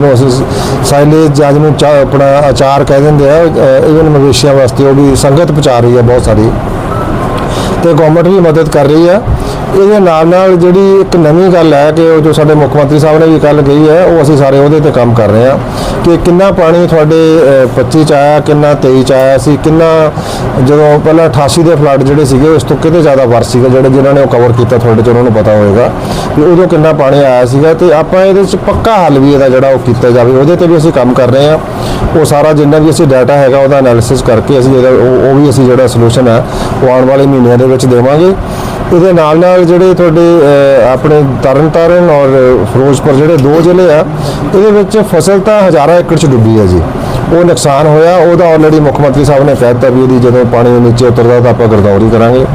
ਅਸੀਂ ਸਾਇਲੇ ਜੱਜ ਨੂੰ ਚਾ- ਆਪਣਾ ਅਚਾਰ ਕਹਿ ਦਿੰਦੇ ਆ ਇਵਨ ਮਵੇਸ਼ੀਆਂ ਵਾਸਤੇ ਉਹ ਵੀ ਸੰਗਤ ਪਹੁੰਚਾ ਰਹੀ ਹੈ ਬਹੁਤ ਸਾਰੀ। ਤੇ ਗਵਰਨਮੈਂਟ ਵੀ ਮਦਦ ਕਰ ਰਹੀ ਹੈ ਇਹਦੇ ਨਾਲ ਨਾਲ ਜਿਹੜੀ ਇੱਕ ਨਵੀਂ ਗੱਲ ਹੈ ਕਿ ਉਹ ਜੋ ਸਾਡੇ ਮੁੱਖ ਮੰਤਰੀ ਸਾਹਿਬ ਨੇ ਵੀ ਗੱਲ ਕਹੀ ਹੈ, ਉਹ ਅਸੀਂ ਸਾਰੇ ਉਹਦੇ ਤੇ ਕੰਮ ਕਰ ਰਹੇ ਹਾਂ ਕਿ ਕਿੰਨਾ ਪਾਣੀ ਤੁਹਾਡੇ ਅਹ, 25 ਚ ਆਇਆ ਕਿੰਨਾ 23 ਚ ਆਇਆ ਸੀ ਕਿੰਨਾ ਜਦੋਂ ਪਹਿਲਾਂ 88 ਦੇ ਫਲੱਡ ਜਿਹੜੇ ਸੀਗੇ ਉਸ ਤੋਂ ਕਿਤੇ ਜ਼ਿਆਦਾ ਵਰਸ ਸੀਗਾ ਜਿਹੜੇ ਜਿਨ੍ਹਾਂ ਨੇ ਉਹ ਕਵਰ ਕੀਤਾ ਤੁਹਾਡੇ ਚ ਉਹਨਾਂ ਨੂੰ ਪਤਾ ਹੋਏਗਾ। ਕਿ ਉਦੋਂ ਕਿੰਨਾ ਪਾਣੀ ਆਇਆ ਸੀਗਾ ਤੇ ਆਪਾਂ ਇਹਦੇ ਚ ਪੱਕਾ ਹੱਲ ਵੀ ਇਹਦਾ ਜਿਹੜਾ ਉਹ ਕੀਤਾ ਜਾਵੇ ਉਹਦੇ ਤੇ ਵੀ ਅਸੀਂ ਕੰਮ ਕਰ ਰਹੇ ਹਾਂ। ਉਹ ਸਾਰਾ ਜਿੰਨਾ ਵੀ ਅਸੀਂ ਡਾਟਾ ਹੈਗਾ ਉਹਦਾ ਐਨਾਲਿਸਿਸ ਕਰਕੇ ਅਸੀਂ ਇਹਦਾ ਉਹ ਉਹ ਵੀ ਅਸੀਂ ਜਿਹੜਾ ਸੋਲੂਸ਼ਨ ਹੈ ਉਹ ਆਉਣ ਵਾਲੇ ਮਹੀਨਿਆਂ ਦੇ ਵਿੱਚ ਦੇਵਾਂਗੇ। ਇਹਦੇ ਨਾਲ ਨਾਲ ਜਿਹੜੇ ਤੁਹਾਡੇ ਅਹ, ਆਪਣੇ ਤਰਨਤਾਰਨ ਔਰ ਫਿਰੋਜ਼ਪੁਰ ਜਿਹੜੇ ਦੋ ਜ਼ਿਲ੍ਹੇ ਆ ਇਹਦੇ ਵਿੱਚ ਫਸਲ ਤਾਂ ਹਜ਼ਾਰਾਂ ਏਕੜ ਚ ਡੁੱਬੀ ਹੈ ਜੀ। ਉਹ ਨੁਕਸਾਨ ਹੋਇਆ ਉਹਦਾ ਆਲਰੇਡੀ ਮੁੱਖ ਮੰਤਰੀ ਸਾਹਿਬ ਨੇ ਕਹਿ ਦਿੱਤਾ ਵੀ ਇਹਦੀ ਜਦੋਂ ਪਾਣੀ ਨੀਚੇ ਉਤਰਦਾ ਤਾਂ ਆਪਾਂ ਗਰਦੌਰੀ ਕਰਾਂਗੇ।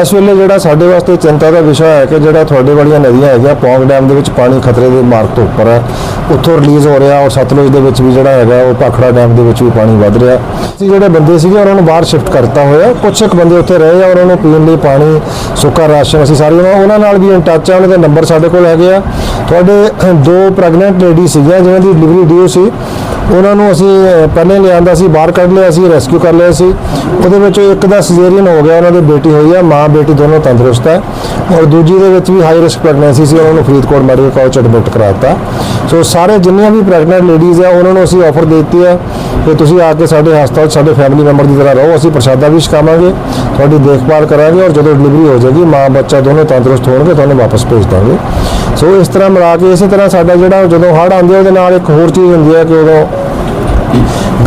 ਇਸ ਵੇਲੇ ਜਿਹੜਾ ਸਾਡੇ ਵਾਸਤੇ ਚਿੰਤਾ ਦਾ ਵਿਸ਼ਾ ਹੈ ਕਿ ਜਿਹੜਾ ਤੁਹਾਡੇ ਵਾਲੀਆਂ ਨਦੀਆਂ ਹੈਗੀਆਂ ਪੌਂਗ ਡੈਮ ਦੇ ਵਿੱਚ ਪਾਣੀ ਖਤਰੇ ਦੇ ਮਾਰਗ ਤੋਂ ਉੱਪਰ ਹੈ। ਉੱਥੋਂ ਰਿਲੀਜ਼ ਹੋ ਰਿਹਾ ਔਰ ਸਤਲੁਜ ਦੇ ਵਿੱਚ ਵੀ ਜਿਹੜਾ ਹੈਗਾ ਉਹ ਭਾਖੜਾ ਡੈਮ ਦੇ ਵਿੱਚ ਵੀ ਪਾਣੀ ਵੱਧ ਰਿਹਾ। ਅਸੀਂ ਜਿਹੜੇ ਬੰਦੇ ਸੀਗੇ ਉਹਨਾਂ ਨੂੰ ਬਾਹਰ ਸ਼ਿਫਟ ਕਰਤਾ ਹੋਇਆ। ਕੁਝ ਇੱਕ ਬੰਦੇ ਉੱਥੇ ਰਹੇ ਆ ਉਹਨਾਂ ਨੂੰ ਪੀਣ ਲਈ ਪਾਣੀ ਸੁੱਕਾ ਰਾਸ਼ਨ ਅਸੀਂ ਸਾਰੇ ਉਹਨਾਂ- ਨਾਲ ਵੀ ਇਨ ਟੱਚ ਆ ਉਹਨਾਂ ਦੇ ਨੰਬਰ ਸਾਡੇ ਕੋਲ ਹੈਗੇ ਆ। ਤੁਹਾਡੇ ਦੋ ਪ੍ਰੈਗਨੈਂਟ ਲੇਡੀ ਸੀਗੀਆਂ ਜਿਨ੍ਹਾਂ ਦੀ ਡਿਲੀਵਰੀ ਡਿਊ ਸੀ। ਉਹਨਾਂ ਨੂੰ ਅਸੀਂ ਅਹ, ਪਹਿਲੇ ਲਿਆਂਦਾ ਸੀ ਬਾਹਰ ਕੱਢ ਲਿਆ ਸੀ ਰੈਸਕਿਊ ਕਰ ਲਿਆ ਸੀ। ਉਹਦੇ ਵਿੱਚ ਇੱਕ ਦਾ ਸਿਜ਼ੇਰੀਅਨ ਹੋ ਗਿਆ ਉਹਨਾਂ ਦੀ ਬੇਟੀ ਹੋਈ ਆ ਮਾਂ ਬੇਟੀ ਦੋਨੋਂ ਤੰਦਰੁਸਤ ਹੈ ਔਰ ਦੂਜੀ ਦੇ ਵਿੱਚ ਵੀ ਹਾਈ ਰਿਸਕ ਪ੍ਰੈਗਨੈਂਸੀ ਸੀ ਉਹਨਾਂ ਨੂੰ ਫਰੀਦਕੋਟ ਮੈਡੀਕਲ ਕਾਲਜ ਐਡਮਿਟ ਕਰਾਤਾ। ਸੋ ਸਾਰੇ ਜਿੰਨੀਆਂ ਵੀ ਪ੍ਰੈਗਨੈਂਟ ਲੇਡੀਜ਼ ਆ ਉਹਨਾਂ ਨੂੰ ਅਸੀਂ ਆਫਰ ਦੇ ਦਿੱਤੀ ਆ। ਕਿ ਤੁਸੀਂ ਆ ਕੇ ਸਾਡੇ ਹਸਪਤਾਲ 'ਚ ਸਾਡੇ ਫੈਮਿਲੀ ਮੈਂਬਰ ਦੀ ਤਰ੍ਹਾਂ ਰਹੋ। ਅਸੀਂ ਪ੍ਰਸ਼ਾਦਾ ਵੀ ਛਕਾਵਾਂਗੇ ਤੁਹਾਡੀ ਦੇਖਭਾਲ ਕਰਾਂਗੇ ਔਰ ਜਦੋਂ ਡਿਲੀਵਰੀ ਹੋ ਜਾਏਗੀ ਮਾਂ ਬੱਚਾ ਦੋਨੋਂ ਤੰਦਰੁਸਤ ਹੋਣਗੇ ਤੁਹਾਨੂੰ ਵਾਪਸ ਭੇਜ ਦਾਂਗੇ। ਸੋ ਇਸ ਤਰ੍ਹਾਂ ਮਿਲਾ ਕੇ ਇਸੇ ਤਰ੍ਹਾਂ ਸਾਡਾ ਜਿਹੜਾ ਜਦੋਂ ਹੜ੍ਹ ਆਉਂਦੇ ਆ, ਉਹਦੇ ਨਾਲ ਇੱਕ ਹੋਰ ਚੀਜ਼ ਹੁੰਦੀ ਹੈ ਕਿ ਉਦੋਂ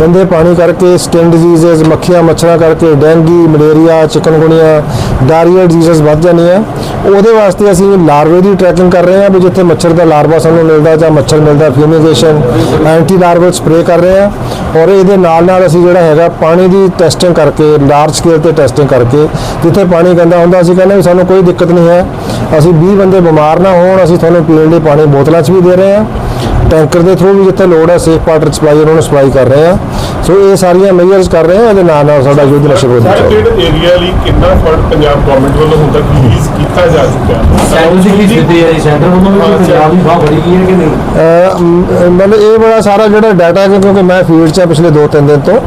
ਗੰਦੇ ਪਾਣੀ ਕਰਕੇ ਸਕਿਨ ਡਿਜ਼ੀਜ਼ਸ ਮੱਖੀਆਂ ਮੱਛਰਾਂ ਕਰਕੇ, dengue, malaria chikungunya diarrhoea diseases ਵੱਧ ਜਾਂਦੀਆਂ ਉਹਦੇ ਵਾਸਤੇ ਅਸੀਂ ਲਾਰਵੇ ਦੀ ਟ੍ਰੈਕਿੰਗ ਕਰ ਰਹੇ ਹਾਂ ਵੀ ਜਿੱਥੇ ਮੱਛਰ ਦਾ ਲਾਰਵਾ ਸਾਨੂੰ ਮਿਲਦਾ ਜਾਂ ਮੱਛਰ ਮਿਲਦਾ ਫਿਊਮੀਗੇਸ਼ਨ ਐਂਟੀ ਲਾਰਵਲ ਸਪਰੇ ਕਰ ਰਹੇ ਹਾਂ। ਔਰ ਇਹਦੇ ਨਾਲ ਨਾਲ ਅਸੀਂ ਜਿਹੜਾ ਹੈਗਾ ਪਾਣੀ ਦੀ ਟੈਸਟਿੰਗ ਕਰਕੇ ਲਾਰਜ ਸਕੇਲ ਤੇ ਟੈਸਟਿੰਗ ਕਰਕੇ, ਜਿੱਥੇ ਪਾਣੀ ਗੰਦਾ ਹੁੰਦਾ, ਅਸੀਂ ਕਹਿੰਦੇ ਵੀ ਸਾਨੂੰ ਕੋਈ ਦਿੱਕਤ ਨਹੀਂ ਹੈ। ਅਸੀਂ 20 ਬੰਦੇ ਬਿਮਾਰ ਨਾ ਹੋਣ, ਅਸੀਂ ਤੁਹਾਨੂੰ ਪੀਣ ਲਈ ਪਾਣੀ ਬੋਤਲਾਂ 'ਚ ਵੀ ਦੇ ਰਹੇ ਹਾਂ। ਟੈਂਕਰ ਦੇ ਥਰੂ ਵੀ ਜਿੱਥੇ ਲੋੜ ਹੈ ਸੇਫ ਵਾਟਰ ਸਪਲਾਈ ਉਹਨਾਂ ਨੂੰ ਸਪਲਾਈ ਕਰ ਰਹੇ ਆ। ਸੋ ਇਹ ਸਾਰੀਆਂ ਮੇਜਰਸ ਕਰ ਰਹੇ ਆ ਇਹਦੇ ਨਾਲ ਨਾਲ ਸਾਡਾ ਯੁੱਧ ਨਸ਼ੇ ਵਿਰੁੱਧ ਚੱਲ ਰਿਹਾ। ਕਿਹੜੇ ਏਰੀਆ ਲਈ ਕਿੰਨਾ ਫੰਡ ਪੰਜਾਬ ਗਵਰਨਮੈਂਟ ਵੱਲੋਂ ਹੁਣ ਤੱਕ ਰਿਲੀਜ਼ ਕੀਤਾ ਜਾ ਚੁੱਕਾ ਹੈ ਸੈਂਟਰ ਦੀ ਕੀ ਸਥਿਤੀ ਹੈ ਸੈਂਟਰ ਵੱਲੋਂ ਵੀ ਪੰਜਾਬ ਦੀ ਬਾਹ ਬੜੀ ਗਈ ਹੈ ਕਿ ਨਹੀਂ? ਮਤਲਬ ਇਹ ਬੜਾ ਸਾਰਾ ਜਿਹੜਾ ਡਾਟਾ ਹੈ ਕਿਉਂਕਿ ਮੈਂ ਫੀਲਡ 'ਚ ਹਾਂ ਪਿਛਲੇ 2-3 ਦਿਨ ਤੋਂ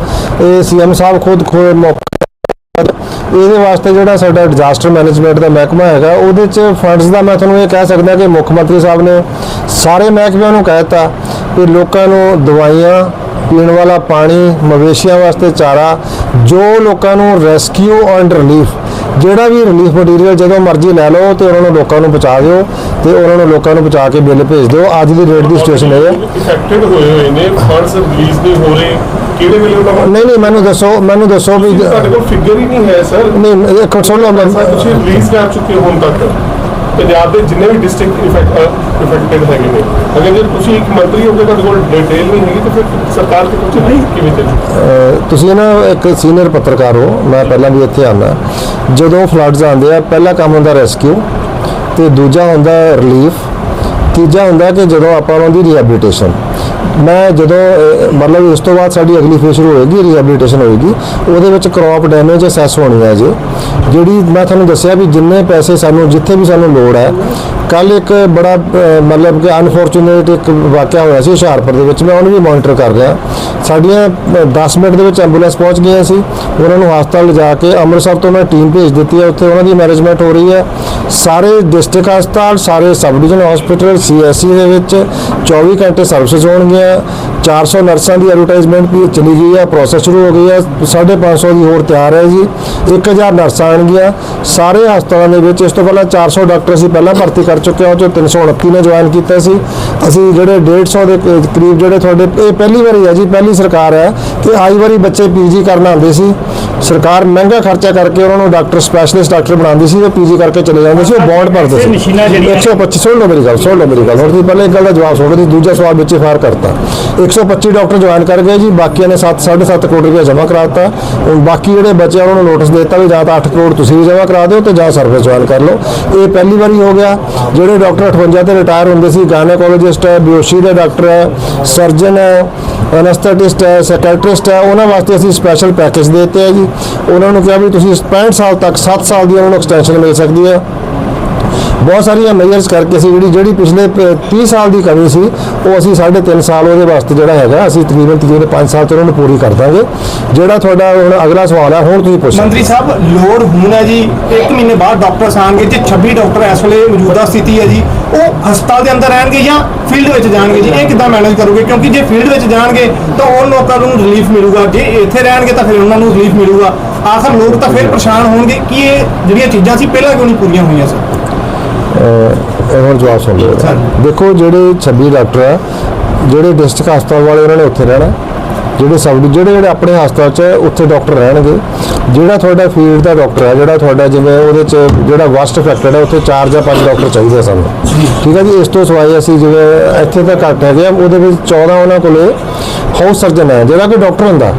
ਇਹ ਸੀਐਮ ਸਾਹਿਬ ਖੁਦ ਮੌਕੇ ਇਹਦੇ ਵਾਸਤੇ ਜਿਹੜਾ ਸਾਡਾ ਡਿਜ਼ਾਸਟਰ ਮੈਨੇਜਮੈਂਟ ਦਾ ਮਹਿਕਮਾ ਹੈਗਾ, ਉਹਦੇ 'ਚ ਫੰਡਸ ਦਾ ਮੈਂ ਤੁਹਾਨੂੰ ਇਹ ਕਹਿ ਸਕਦਾ ਕਿ ਮੁੱਖ ਮੰਤਰੀ ਸਾਹਿਬ ਨੇ ਸਾਰੇ ਮਹਿਕਮਿਆਂ ਨੂੰ ਕਹਿ ਦਿੱਤਾ ਕਿ ਲੋਕਾਂ ਨੂੰ ਦਵਾਈਆਂ, ਪੀਣ ਵਾਲਾ ਪਾਣੀ, ਮਵੇਸ਼ੀਆਂ ਵਾਸਤੇ ਚਾਰਾ, ਜੋ ਲੋਕਾਂ ਨੂੰ ਰੈਸਕਿਊ ਐਂਡ ਰਿਲੀਫ ਜਿਹੜਾ ਵੀ ਰਿਲੀਫ ਮਟੀਰੀਅਲ ਜਦੋਂ ਮਰਜ਼ੀ ਲੈ ਲਓ ਤੇ ਉਹਨਾਂ ਨੂੰ ਲੋਕਾਂ ਨੂੰ ਪਹੁੰਚਾ ਦਿਓ ਤੇ ਉਹਨਾਂ ਨੂੰ ਲੋਕਾਂ ਨੂੰ ਪਹੁੰਚਾ ਕੇ ਬਿੱਲ ਭੇਜ ਦਿਓ। ਅੱਜ ਦੀ ਡੇਟ ਦੀ ਸਿਚੁਏਸ਼ਨ ਇਹ ਹੈ। ਹੋਏ ਹੋਏ ਨੇ ਫੰਡਸ ਰਿਲੀਜ਼ ਨਹੀਂ ਹੋ ਰਹੇ ਕਿਹੜੇ ਵੇਲੇ ਨੂੰ ਨਹੀਂ ਨਹੀਂ ਮੈਨੂੰ ਦੱਸੋ ਮੈਨੂੰ ਦੱਸੋ ਵੀ ਤੁਹਾਡੇ ਕੋਲ ਫਿਗਰ ਹੀ ਨਹੀਂ ਹੈ ਸਰ ਨਹੀਂ ਇੱਕ ਸੁਣ ਮੈਂ ਤੁਸੀਂ ਰਿਲੀਜ਼ ਕਰ ਚੁੱਕੇ ਹੋ ਹੁਣ ਤੱਕ। ਪੰਜਾਬ ਦੇ ਜਿੰਨੇ ਵੀ ਡਿਸਟ੍ਰਿਕਟ ਇਫੈਕਟਡ ਹੈਗੇ ਨੇ। ਅਗਰ ਜੇ ਤੁਸੀਂ ਇੱਕ ਮੰਤਰੀ ਹੋ ਕੇ ਤੁਹਾਡੇ ਕੋਲ ਡਿਟੇਲ ਨਹੀਂ ਹੈਗੀ ਤਾਂ ਫਿਰ ਸਰਕਾਰ ਤੇ ਕੁਝ ਨਹੀਂ। ਕਿਵੇਂ ਚੱਲੂ ਅਹ ਤੁਸੀਂ ਨਾ ਇੱਕ ਸੀਨੀਅਰ ਪੱਤਰਕਾਰ ਹੋ। ਮੈਂ ਪਹਿਲਾਂ ਵੀ ਇੱਥੇ ਆਉਂਦਾ। ਜਦੋਂ ਫਲੱਡਸ ਆਉਂਦੇ ਆ ਪਹਿਲਾ ਕੰਮ ਹੁੰਦਾ ਰੈਸਕਿਊ ਤੇ ਦੂਜਾ ਹੁੰਦਾ ਰਿਲੀਫ ਤੀਜਾ ਹੁੰਦਾ ਕਿ ਜਦੋਂ ਆਪਾਂ ਉਹਨਾਂ ਦੀ ਰੀਹੈਬਿਲਿਟੇਸ਼ਨ ਮੈਂ ਜਦੋਂ ਮਤਲਬ ਇਸ ਤੋਂ ਬਾਅਦ ਸਾਡੀ ਅਗਲੀ ਫੇਜ਼ ਸ਼ੁਰੂ ਹੋਏਗੀ ਰੀਹੈਬਿਲਿਟੇਸ਼ਨ ਹੋਏਗੀ ਉਹਦੇ ਵਿੱਚ ਕ੍ਰੌਪ ਡੈਮੇਜ ਅਸੈਸ ਹੋਣੀ ਹੈ ਜੀ। ਜਿਹੜੀ ਮੈਂ ਤੁਹਾਨੂੰ ਦੱਸਿਆ ਵੀ ਜਿੰਨੇ ਪੈਸੇ ਸਾਨੂੰ ਜਿੱਥੇ ਵੀ ਸਾਨੂੰ ਲੋੜ ਹੈ ਕੱਲ ਇੱਕ ਬੜਾ ਮਤਲਬ ਕਿ ਅਨਫੋਰਚੂਨੇਟ ਇੱਕ ਵਾਕਿਆ ਹੋਇਆ ਸੀ ਹੁਸ਼ਿਆਰਪੁਰ ਦੇ ਵਿੱਚ ਮੈਂ ਉਹਨੂੰ ਵੀ ਮੋਨੀਟਰ ਕਰ ਰਿਹਾ। ਸਾਡੀਆਂ ਅਹ, 10 ਮਿੰਟ ਦੇ ਵਿੱਚ ਐਂਬੂਲੈਂਸ ਪਹੁੰਚ ਗਈਆਂ ਸੀ। ਉਹਨਾਂ ਨੂੰ ਹਸਪਤਾਲ ਲਿਜਾ ਕੇ ਅੰਮ੍ਰਿਤਸਰ ਤੋਂ ਮੈਂ ਟੀਮ ਭੇਜ ਦਿੱਤੀ ਹੈ। ਉੱਥੇ ਉਹਨਾਂ ਦੀ ਮੈਨੇਜਮੈਂਟ ਹੋ ਰਹੀ ਹੈ। ਸਾਰੇ ਡਿਸਟ੍ਰਿਕਟ ਹਸਪਤਾਲ ਸਾਰੇ ਸਬ ਡਿਵੀਜ਼ਨ ਹਸਪੀਟਲ ਸੀਐਸਸੀ ਦੇ ਵਿੱਚ 24 ਘੰਟੇ ਸਰਵਿਸ ਹੋਣਗੀਆਂ 400 ਨਰਸਾਂ ਦੀ ਐਡਵਰਟਾਈਜ਼ਮੈਂਟ ਵੀ ਚਲੀ ਗਈ ਹੈ ਪ੍ਰੋਸੈਸ ਸ਼ੁਰੂ ਹੋ ਗਈ ਹੈ 550 ਦੀ ਹੋਰ ਤਿਆਰ ਹੈ ਜੀ 1000 ਨਰਸਾਂ ਆਣਗੀਆਂ, ਸਾਰੇ ਹਸਪਤਾਲਾਂ ਦੇ ਵਿੱਚ ਇਸ ਤੋਂ ਪਹਿਲਾਂ 400 ਡਾਕਟਰ ਅਸੀਂ ਪਹਿਲਾਂ ਭਰਤੀ ਕਰ ਚੁੱਕੇ ਹਾਂ, ਉਹ 'ਚੋਂ 329 ਨੇ ਜੁਆਇਨ ਕੀਤਾ ਸੀ। ਅਸੀਂ ਜਿਹੜੇ 150 ਦੇ ਕਰੀਬ ਜਿਹੜੇ ਤੁਹਾਡੇ, ਇਹ ਪਹਿਲੀ ਵਾਰੀ ਹੈ ਜੀ, ਪਹਿਲੀ ਸਰਕਾਰ ਹੈ ਕਿ ਆਈ ਵਾਰੀ ਬੱਚੇ ਪੀਜੀ ਕਰਨ ਆਉਂਦੇ ਸੀ। ਸਰਕਾਰ ਮਹਿੰਗਾ ਖਰਚਾ ਕਰਕੇ ਉਹਨਾਂ ਨੂੰ ਡਾਕਟਰ ਸਪੈਸ਼ਲਿਸਟ ਡਾਕਟਰ ਬਣਾਉਂਦੀ ਸੀ ਉਹ ਪੀਜੀ ਕਰਕੇ ਚਲੇ ਜਾਂਦੇ ਸੀ ਉਹ ਬੌਂਡ ਭਰਦੇ ਸੀ। ਮਸ਼ੀਨਾਂ ਜਿਹੜੀਆਂ 125 ਸੁਣ ਲਓ ਮੇਰੀ ਗੱਲ ਸੁਣ ਲਓ ਮੇਰੀ ਗੱਲ। ਹੁਣ ਤੁਸੀਂ ਪਹਿਲੇ ਇੱਕ ਗੱਲ ਦਾ ਜਵਾਬ ਸੁਣੋ ਤੁਸੀਂ ਦੂਜਾ ਸਵਾਲ ਵਿੱਚ ਫਾਰ ਕਰਤਾ। 125 ਡਾਕਟਰ ਜੁਆਇਨ ਕਰ ਗਏ ਜੀ ਬਾਕੀਆਂ ਨੇ 7 7.5 ਕਰੋੜ ਰੁਪਏ ਜਮ੍ਹਾਂ ਕਰਾਤਾ ਹੁਣ ਬਾਕੀ ਜਿਹੜੇ ਬਚੇ ਉਹਨਾਂ ਨੂੰ ਨੋਟਿਸ ਦਿੱਤਾ ਵੀ ਜਾਂ ਤਾਂ 8 ਕਰੋੜ ਤੁਸੀਂ ਵੀ ਜਮ੍ਹਾਂ ਕਰਾ ਦਿਓ ਤੇ ਜਾਂ ਸਰਵਿਸ ਜੁਆਇਨ ਕਰ ਲਓ। ਇਹ ਪਹਿਲੀ ਵਾਰੀ ਹੋ ਗਿਆ। ਜਿਹੜੇ ਡਾਕਟਰ 58 ਤੇ ਰਿਟਾਇਰ ਹੁੰਦੇ ਸੀ ਗਾਇਨੋਕੋਲੋਜਿਸਟ ਹੈ ਬਿਓਸ਼ੀ ਦੇ ਡਾਕਟਰ ਹੈ ਸਰਜਨ ਹੈ ਐਨਸਥੈਟਿਸਟ ਹੈ ਸਾਈਕੈਟ੍ਰਿਸਟ ਹੈ ਉਹਨਾਂ ਵਾਸਤੇ ਅਸੀਂ ਸਪੈਸ਼ਲ ਪੈਕੇਜ ਦੇ ਦਿੱਤੇ ਹੈ ਜੀ। ਉਹਨਾਂ ਨੂੰ ਕਿਹਾ ਵੀ ਤੁਸੀਂ 65 ਸਾਲ ਤੱਕ 7 ਸਾਲ ਦੀ ਉਹਨਾਂ ਨੂੰ ਐਕਸਟੈਂਸ਼ਨ ਮਿਲ ਸਕਦੀ ਹੈ। ਬਹੁਤ ਸਾਰੀਆਂ ਮੇਜਰਸ ਕਰਕੇ ਅਸੀਂ ਜਿਹੜੀ ਜਿਹੜੀ ਪਿਛਲੇ ਪ- 30 ਸਾਲ ਦੀ ਕਮੀ ਸੀ, ਉਹ ਅਸੀਂ 3.5 ਸਾਲ ਉਹਦੇ ਵਾਸਤੇ ਜਿਹੜਾ ਹੈਗਾ, ਅਸੀਂ ਤਕਰੀਬਨ ਤਕਰੀਬਨ 5 ਸਾਲ ਚ ਨੂੰ ਪੂਰੀ ਕਰ ਦਾਂਗੇ। ਜਿਹੜਾ ਤੁਹਾਡਾ ਹੁਣ ਅਗਲਾ ਸਵਾਲ ਹੈ ਹੁਣ ਤੁਸੀਂ ਪੁੱਛੋ। ਮੰਤਰੀ ਸਾਹਿਬ, ਲੋੜ ਹੁਣ ਹੈ ਜੀ 1 ਮਹੀਨੇ ਬਾਅਦ ਡਾਕਟਰ ਆਣਗੇ ਤੇ 26 ਡਾਕਟਰ ਇਸ ਵੇਲੇ ਮੌਜੂਦਾ ਸਥਿਤੀ ਹੈ ਜੀ ਉਹ ਹਸਪਤਾਲ ਦੇ ਅੰਦਰ ਰਹਿਣਗੇ ਜਾਂ ਫੀਲਡ ਵਿੱਚ ਜਾਣਗੇ ਜੀ? ਇਹ ਕਿੱਦਾਂ ਮੈਨੇਜ ਕਰੋਗੇ? ਕਿਉਂਕਿ ਜੇ ਫੀਲਡ ਵਿੱਚ ਜਾਣਗੇ ਤਾਂ ਉਹ ਲੋਕਾਂ ਨੂੰ ਰਿਲੀਫ ਮਿਲੂਗਾ। ਜੇ ਇੱਥੇ ਰਹਿਣਗੇ ਤਾਂ ਫਿਰ ਉਹਨਾਂ ਨੂੰ ਰਿਲੀਫ ਮਿਲੂਗਾ। ਆਖਰ ਲੋਕ ਤਾਂ ਫਿਰ ਪਰੇਸ਼ਾਨ ਹੋਣਗੇ ਕਿ ਇਹ ਜਿਹੜੀਆਂ ਚੀਜ਼ਾਂ ਸੀ ਪਹਿਲਾਂ ਕਿਉਂ ਨਹੀਂ ਪੂਰੀਆਂ ਹੋਈਆਂ ਸਰ? ਇਹ ਹੁਣ ਜਵਾਬ ਸੁਣ ਲਓ। ਦੇਖੋ ਜਿਹੜੇ 26 ਡਾਕਟਰ ਆ ਜਿਹੜੇ ਡਿਸਟ੍ਰਿਕਟ ਹਸਪਤਾਲ ਵਾਲੇ ਉਹਨਾਂ ਨੇ ਉੱਥੇ ਰਹਿਣਾ। ਜਿਹੜੇ ਸਬ ਜਿਹੜੇ ਜਿਹੜੇ ਆਪਣੇ ਹਸਪਤਾਲ 'ਚ ਉੱਥੇ ਡਾਕਟਰ ਰਹਿਣਗੇ, ਜਿਹੜਾ ਤੁਹਾਡਾ ਫੀਲਡ ਦਾ ਡਾਕਟਰ ਹੈ, ਜਿਹੜਾ ਤੁਹਾਡਾ ਜਿਵੇਂ ਉਹਦੇ 'ਚ ਜਿਹੜਾ ਵਸਟ ਅਫੈਕਟਡ ਹੈ, ਉੱਥੇ 4 ਜਾਂ 5 ਡਾਕਟਰ ਚਾਹੀਦੇ ਆ ਸਾਨੂੰ। ਠੀਕ ਹੈ ਜੀ? ਇਸ ਤੋਂ ਸਿਵਾਏ ਅਸੀਂ ਜਿਵੇਂ ਇੱਥੇ ਤਾਂ ਘੱਟ ਹੈਗੇ ਆ, ਉਹਦੇ ਵਿੱਚ 14 ਉਹਨਾਂ ਕੋਲੇ ਹਾਊਸ ਸਰਜਨ ਹੈ, ਜਿਹੜਾ ਕਿ ਡਾਕਟਰ ਹੁੰਦਾ।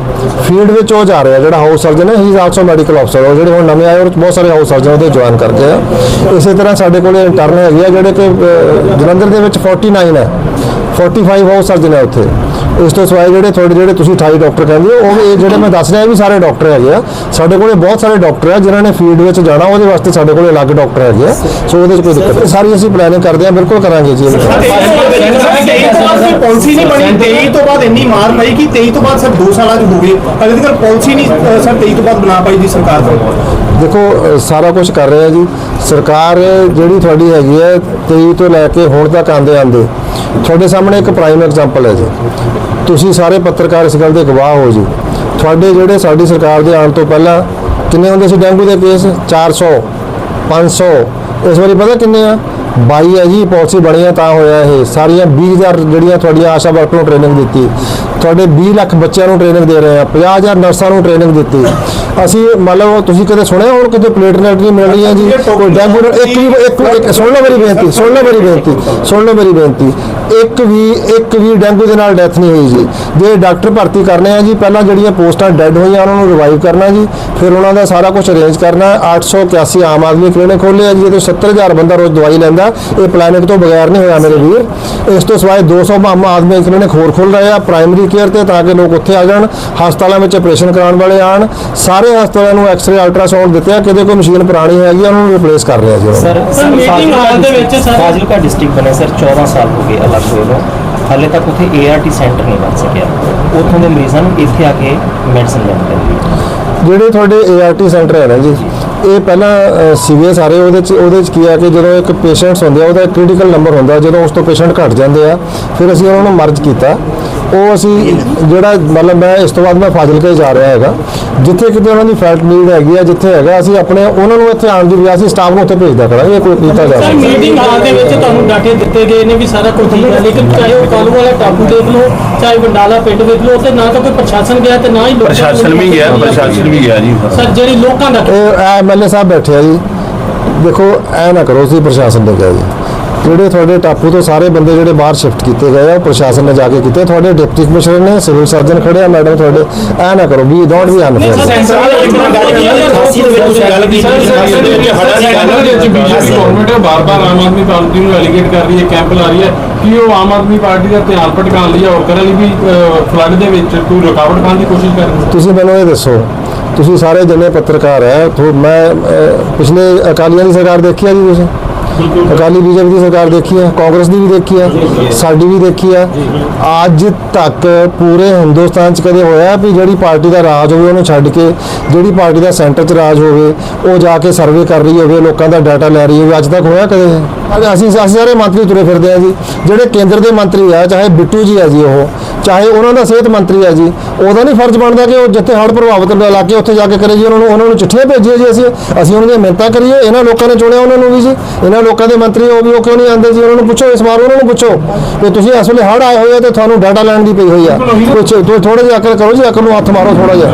ਫੀਲਡ ਵਿੱਚ ਉਹ ਜਾ ਰਿਹਾ, ਜਿਹੜਾ ਹਾਊਸ ਸਰਜਨ ਹੈ ਹੀ ਇਜ਼ ਆਲਸੋ ਮੈਡੀਕਲ ਅਫਸਰ ਉਹ ਜਿਹੜੇ ਹੁਣ ਨਵੇਂ ਆਏ, ਉਹ ਬਹੁਤ ਸਾਰੇ ਹਾਊਸ ਸਰਜਨ ਉਹਦੇ ਜੁਆਇਨ ਕਰਦੇ ਆ। ਇਸੇ ਤਰ੍ਹਾਂ ਸਾਡੇ ਕੋਲੇ ਇੰਟਰਨ ਹੈਗੇ ਆ, ਜਿਹੜੇ ਕਿ ਜਲੰਧਰ ਦੇ ਵਿੱਚ 49 ਹੈ। 45 ਹਾਊਸ ਸਰਜਨ ਹੈ ਉੱਥੇ। ਇਸ ਤੋਂ ਸਿਵਾਏ ਜਿਹੜੇ ਤੁਹਾਡੇ ਜਿਹੜੇ ਤੁਸੀਂ 28 ਡਾਕਟਰ ਕਹਿੰਦੇ ਹੋ ਉਹ ਇਹ ਜਿਹੜੇ ਮੈਂ ਦੱਸ ਰਿਹਾ ਇਹ ਵੀ ਸਾਰੇ ਡਾਕਟਰ ਹੈਗੇ ਆ। ਸਾਡੇ ਕੋਲੇ ਬਹੁਤ ਸਾਰੇ ਡਾਕਟਰ ਆ ਜਿਨ੍ਹਾਂ ਨੇ ਫੀਲਡ ਵਿੱਚ ਜਾਣਾ ਉਹਦੇ ਵਾਸਤੇ ਸਾਡੇ ਕੋਲੇ ਅਲੱਗ ਡਾਕਟਰ ਹੈਗੇ ਆ। ਸੋ ਉਹਦੇ 'ਚ ਕੋਈ ਦਿੱਕਤ ਨਹੀਂ। ਸਾਰੀ ਅਸੀਂ ਪਲੈਨਿੰਗ ਕਰਦੇ ਆ ਬਿਲਕੁਲ ਕਰਾਂਗੇ ਜੀ। ਇਹ ਪਾਲਿਸੀ ਨਹੀਂ ਬਣੀ। 23 ਤੋਂ ਬਾਅਦ ਇੰਨੀ ਮਾਰ ਪਈ ਕਿ 23 ਤੋਂ ਬਾਅਦ ਸਰ 2 ਸਾਲਾਂ ਚ ਹੋ ਗਏ ਅਜੇ ਤੱਕ ਪਾਲਿਸੀ ਨਹੀਂ ਸਰ 23 ਤੋਂ ਬਾਅਦ ਬਣਾ ਪਾਈ ਜੀ ਸਰਕਾਰ ਤੋਂ। ਦੇਖੋ ਸਾਰਾ ਕੁਝ ਕਰ ਰਹੇ ਆ ਜੀ। ਸਰਕਾਰ ਜਿਹੜੀ ਤੁਹਾਡੀ ਹੈਗੀ ਹੈ 23 ਤੋਂ ਲੈ ਕੇ ਹੁਣ ਤੱਕ ਆਂਦੇ ਆਂਦੇ ਤੁਹਾਡੇ ਸਾਹਮਣੇ ਇੱਕ ਪ੍ਰਾਈਮ ਐਗਜ਼ਾਮਪਲ ਹੈ ਜੀ। ਤੁਸੀਂ ਸਾਰੇ ਪੱਤਰਕਾਰ ਇਸ ਗੱਲ ਦੇ ਗਵਾਹ ਹੋ ਜੀ। ਤੁਹਾਡੇ ਜਿਹੜੇ ਸਾਡੀ ਸਰਕਾਰ ਦੇ ਆਉਣ ਤੋਂ ਪਹਿਲਾਂ, ਕਿੰਨੇ ਹੁੰਦੇ ਸੀ ਡੈਂਗੂ ਦੇ ਕੇਸ? 400 500 ਇਸ ਵਾਰੀ ਪਤਾ ਕਿੰਨੇ ਆ? 22 ਹੈ ਜੀ, ਪਾਲਿਸੀ ਬਣੀਆਂ ਤਾਂ ਹੋਇਆ ਇਹ। ਸਾਰੀਆਂ 20000 ਜਿਹੜੀਆਂ ਤੁਹਾਡੀਆਂ ਆਸ਼ਾ ਵਰਕਰ ਨੂੰ ਟ੍ਰੇਨਿੰਗ ਦਿੱਤੀ। ਤੁਹਾਡੇ 20 ਲੱਖ ਬੱਚਿਆਂ ਨੂੰ ਟ੍ਰੇਨਿੰਗ ਦੇ ਰਹੇ ਆ 50000 ਨਰਸਾਂ ਨੂੰ ਟ੍ਰੇਨਿੰਗ ਦਿੱਤੀ। ਅਸੀਂ ਮਤਲਬ ਤੁਸੀਂ ਕਦੇ ਸੁਣਿਆ ਹੁਣ ਕਿਤੇ ਪਲੇਟਨੈਟ ਨਹੀਂ ਮਿਲ ਰਹੀ ਹੈ ਜੀ? ਕੋਈ ਡੈਂਗੂ ਨਾਲ ਇੱਕ ਵੀ ਇੱਕ ਇੱਕ ਸੁਣ ਲਓ ਮੇਰੀ ਬੇਨਤੀ ਸੁਣ ਲਓ ਮੇਰੀ ਬੇਨਤੀ ਸੁਣ ਲਓ ਮੇਰੀ ਬੇਨਤੀ। ਇੱਕ ਵੀ ਇੱਕ ਵੀ ਡੈਂਗੂ ਦੇ ਨਾਲ ਡੈਥ ਨਹੀਂ ਹੋਈ ਜੀ। ਜੇ ਡਾਕਟਰ ਭਰਤੀ ਕਰਨੇ ਆ ਜੀ ਪਹਿਲਾਂ ਜਿਹੜੀਆਂ ਪੋਸਟਾਂ ਡੈੱਡ ਹੋਈਆਂ ਉਹਨਾਂ ਨੂੰ ਰਿਵਾਈਵ ਕਰਨਾ ਜੀ। ਫਿਰ ਉਹਨਾਂ ਦਾ ਸਾਰਾ ਕੁਝ ਅਰੇਂਜ ਕਰਨਾ। 881 ਆਮ ਆਦਮੀ ਕਲੀਨਿਕ ਖੋਲ੍ਹੇ ਆ ਜੀ ਇਹਦੇ 70000 ਬੰਦਾ ਰੋਜ਼ ਦਵਾਈ ਲੈਂਦਾ। ਇਹ ਪਲੈਨਿੰਗ ਤੋਂ ਬਗੈਰ ਨਹੀਂ ਹੋਇਆ ਮੇਰੇ ਵੀਰ। ਇਸ ਤੋਂ ਸਿਵਾਏ 200 ਆਮ ਆਦਮੀ ਕਲੀਨਿਕ ਹੋਰ ਖੋਲ ਰਹੇ ਆ ਪ੍ਰਾਇਮਰੀ ਕੇਅਰ ਤੇ ਤਾਂ ਕਿ ਲੋਕ ਉੱਥੇ ਆ ਜਾਣ ਹਸਪਤਾਲਾਂ ਵਿੱਚ ਆਪਰੇਸ਼ਨ ਕਰਾਉਣ ਵਾਲੇ ਆਣ। ਸਾਰੇ ਹਸਪਤਾਲਾਂ ਨੂੰ ਐਕਸ-ਰੇ ਅਲਟਰਾਸਾਊਂਡ ਦਿੱਤੇ ਆ ਕਿਤੇ ਕੋਈ ਮਸ਼ੀਨ ਪੁਰਾਣੀ ਹੈਗੀ ਆ, ਉਹਨਾਂ ਨੂੰ ਰਿਪਲੇਸ ਕਰ ਰਹੇ ਜੀ। ਸਰ ਸਰ, meeting hall ਦੇ ਵਿੱਚ ਸਰ- ਫਾਜ਼ਿਲਕਾ ਡਿਸਟ੍ਰਿਕਟ ਬਣੇ ਸਰ 14 ਸਾਲ ਹੋ ਗਏ ਅਲੱਗ ਹੋਏ ਨੂੰ, ਹਾਲੇ ਤੱਕ ਉੱਥੇ ਏਆਰਟੀ ਸੈਂਟਰ ਨਹੀਂ ਬਣ ਸਕਿਆ। ਉੱਥੋਂ ਦੇ ਮਰੀਜ਼ਾਂ ਨੂੰ ਇੱਥੇ ਆ ਕੇ ਮੈਡੀਸਨ ਲੈਣੀ ਪੈਂਦੀ ਜਿਹੜੇ ਤੁਹਾਡੇ ਏਆਰਟੀ ਸੈਂਟਰ ਹੈ ਨਾ ਜੀ, ਇਹ ਪਹਿਲਾਂ ਸੀਵੀਐਸ ਸਾਰੇ, ਉਹਦੇ ਚ ਉਹਦੇ ਚ ਕੀ ਆ ਕਿ ਜਦੋਂ ਇੱਕ ਪੇਸ਼ੈਂਟਸ ਹੁੰਦੇ ਆ, ਉਹਦਾ ਇੱਕ ਕ੍ਰਿਟੀਕਲ ਨੰਬਰ ਹੁੰਦਾ, ਜਦੋਂ ਉਸ ਤੋਂ ਪੇਸ਼ੈਂਟ ਘਟ ਜਾਂਦੇ ਆ, ਫਿਰ ਅਸੀਂ ਉਹਨਾਂ ਨੂੰ ਮਰਜ ਕੀਤਾ। ਉਹ ਅਸੀਂ ਜਿਹੜਾ ਮਤਲਬ ਮੈਂ ਇਸ ਤੋਂ ਬਾਅਦ ਮੈਂ ਫਾਜ਼ਿਲਕੇ ਜਾ ਰਿਹਾ ਹੈਗਾ ਜਿੱਥੇ ਕਿਤੇ ਉਹਨਾਂ ਦੀ ਫੈਲਟ ਨੀਡ ਹੈਗੀ ਆ ਜਿੱਥੇ ਹੈਗਾ ਅਸੀਂ ਆਪਣੇ ਉਹਨਾਂ ਨੂੰ ਇੱਥੇ ਆਉਣ ਦੀ ਬਜਾਏ ਅਸੀਂ ਸਟਾਫ ਨੂੰ ਉੱਥੇ ਭੇਜਦਾ ਕਰਾਂਗੇ ਇਹ ਕੋਈ ਕੀਤਾ ਜਾ ਸਰ ਮੀਟਿੰਗ ਹਾਲ ਦੇ ਵਿੱਚ ਤੁਹਾਨੂੰ ਡਾਟੇ ਦਿੱਤੇ ਗਏ ਨੇ ਵੀ ਸਾਰਾ ਕੁਝ ਠੀਕ ਹੈ ਲੇਕਿਨ ਚਾਹੇ ਉਹ ਕਾਲੂ ਵਾਲਾ ਟਾਪੂ ਦੇਖ ਲਓ ਚਾਹੇ ਬੰਡਾਲਾ ਪਿੰਡ ਦੇਖ ਲਓ ਉੱਥੇ ਨਾ ਤਾਂ ਕੋਈ ਪ੍ਰਸ਼ਾਸਨ ਗਿਆ ਤੇ ਨਾ ਹੀ ਲੋਕਾਂ ਪ੍ਰਸ਼ਾਸਨ ਵੀ ਗਿਆ ਪ੍ਰਸ਼ਾਸਨ ਵੀ ਗਿਆ ਜੀ। ਸਰ ਜਿਹੜੀ ਲੋਕਾਂ ਦਾ ਇਹ ਐਮਐਲਏ ਸਾਹਿਬ ਬੈਠੇ ਆ ਜੀ ਦੇਖੋ ਐ ਨਾ ਕਰੋ ਸੀ ਪ੍ਰਸ਼ਾਸਨ ਨੇ ਕਿਹਾ ਜੀ। ਜਿਹੜੇ ਤੁਹਾਡੇ ਟਾਪੂ ਤੋਂ ਸਾਰੇ ਬੰਦੇ ਜਿਹੜੇ ਬਾਹਰ ਸ਼ਿਫਟ ਕੀਤੇ ਗਏ ਆ ਉਹ ਪ੍ਰਸ਼ਾਸਨ ਨੇ ਜਾ ਕੇ ਕੀਤੇ ਤੁਹਾਡੇ ਡਿਪਟੀ ਕਮਿਸ਼ਨਰ ਨੇ ਸਿਵਲ ਸਰਜਨ ਖੜੇ ਆ ਮੈਡਮ ਤੁਹਾਡੇ ਐ ਨਾ ਕਰੋ ਵੀ ਡੋਂਟ ਵੀ ਅਨਫੇਅਰ ਖਾਸੀ ਦੇ ਵਿੱਚ ਤੁਸੀਂ ਗੱਲ ਕੀਤੀ ਬੀਜੇਪੀ ਗਵਰਨਮੈਂਟ ਬਾਰ-ਬਾਰ ਆਮ ਆਦਮੀ ਪਾਰਟੀ ਨੂੰ ਐਲੀਗੇਟ ਕਰ ਰਹੀ ਹੈ ਕੈਂਪ ਲਾ ਰਹੀ ਹੈ ਕਿ ਉਹ ਆਮ ਆਦਮੀ ਪਾਰਟੀ ਦਾ ਧਿਆਨ ਭਟਕਾਉਣ ਲਈ ਹੋਰ ਕਰਨ ਲਈ ਵੀ ਫਲੱਡ ਦੇ ਵਿੱਚ ਕੋਈ ਰੁਕਾਵਟ ਪਾਉਣ ਦੀ ਕੋਸ਼ਿਸ਼ ਕਰ ਰਹੀ ਹੈ ਤੁਸੀਂ ਮੈਨੂੰ ਇਹ ਦੱਸੋ ਤੁਸੀਂ ਸਾਰੇ ਜਿੰਨੇ ਪੱਤਰਕਾਰ ਹੈ ਮੈਂ ਪਿਛਲੇ ਅਕਾਲੀਆਂ ਦੀ ਸਰਕਾਰ ਦੇਖੀ ਆ ਜੀ ਤੁਸੀਂ ਅਕਾਲੀ ਬੀਜੇਪੀ ਦੀ ਸਰਕਾਰ ਦੇਖੀ ਹੈ, ਕਾਂਗਰਸ ਦੀ ਵੀ ਦੇਖੀ ਹੈ, ਸਾਡੀ ਵੀ ਦੇਖੀ ਹੈ। ਅੱਜ ਤੱਕ ਪੂਰੇ ਹਿੰਦੁਸਤਾਨ 'ਚ ਕਦੇ ਹੋਇਆ ਵੀ ਜਿਹੜੀ ਪਾਰਟੀ ਦਾ ਰਾਜ ਹੋਵੇ ਉਹਨੂੰ ਛੱਡ ਕੇ, ਜਿਹੜੀ ਪਾਰਟੀ ਦਾ ਸੈਂਟਰ 'ਚ ਰਾਜ ਹੋਵੇ, ਉਹ ਜਾ ਕੇ ਸਰਵੇ ਕਰ ਰਹੀ ਹੋਵੇ, ਲੋਕਾਂ ਦਾ ਡਾਟਾ ਲੈ ਰਹੀ ਹੋਵੇ, ਅੱਜ ਤੱਕ ਹੋਇਆ ਕਦੇ? ਅਸੀਂ ਅਸੀਂ ਸਾਰੇ ਮੰਤਰੀ ਤੁਰੇ ਫਿਰਦੇ ਆ ਜੀ। ਜਿਹੜੇ ਕੇਂਦਰ ਦੇ ਮੰਤਰੀ ਆ, ਚਾਹੇ ਬਿੱਟੂ ਜੀ ਆ ਜੀ ਉਹ, ਚਾਹੇ ਉਹਨਾਂ ਦਾ ਸਿਹਤ ਮੰਤਰੀ ਆ ਜੀ, ਉਹਦਾ ਨਹੀਂ ਫਰਜ਼ ਬਣਦਾ ਕਿ ਉਹ ਜਿੱਥੇ ਹੜ੍ਹ ਪ੍ਰਭਾਵਿਤ ਇਲਾਕੇ ਉੱਥੇ ਜਾ ਕੇ ਕਰੇ ਜੀ, ਉਹਨਾਂ ਨੂੰ ਉਹਨਾਂ ਨੂੰ ਚਿੱਠੀਆਂ ਭੇਜੀਏ ਜੀ ਅਸੀਂ। ਅਸੀਂ ਉਹਨਾਂ ਦੀਆਂ ਮਿਹਨਤਾਂ ਕਰੀਏ, ਇਹਨਾਂ ਲੋਕਾਂ ਨੇ ਚੁਣਿਆ ਉਹਨਾਂ ਨੂੰ ਵੀ ਜੀ, ਇਹਨਾਂ ਲੋਕਾਂ ਦੇ ਮੰਤਰੀ ਉਹ ਵੀ ਉਹ ਕਿਉਂ ਨਹੀਂ ਆਉਂਦੇ ਸੀ ਉਹਨਾਂ ਨੂੰ ਪੁੱਛੋ, ਇਸ ਵਾਰ ਉਹਨਾਂ ਨੂੰ ਪੁੱਛੋ ਕਿ ਤੁਸੀਂ ਇਸ ਵੇਲੇ ਹੜ੍ਹ ਆਏ ਹੋਏ ਆ ਤੇ ਤੁਹਾਨੂੰ ਡਾਟਾ ਲੈਣ ਦੀ ਪਈ ਹੋਈ ਆ। ਕੁਝ ਥੋੜਾ ਜਿਹਾ ਅਕਲ ਕਰੋ ਜੀ, ਅਕਲ ਨੂੰ ਹੱਥ ਮਾਰੋ ਥੋੜਾ ਜਿਹਾ।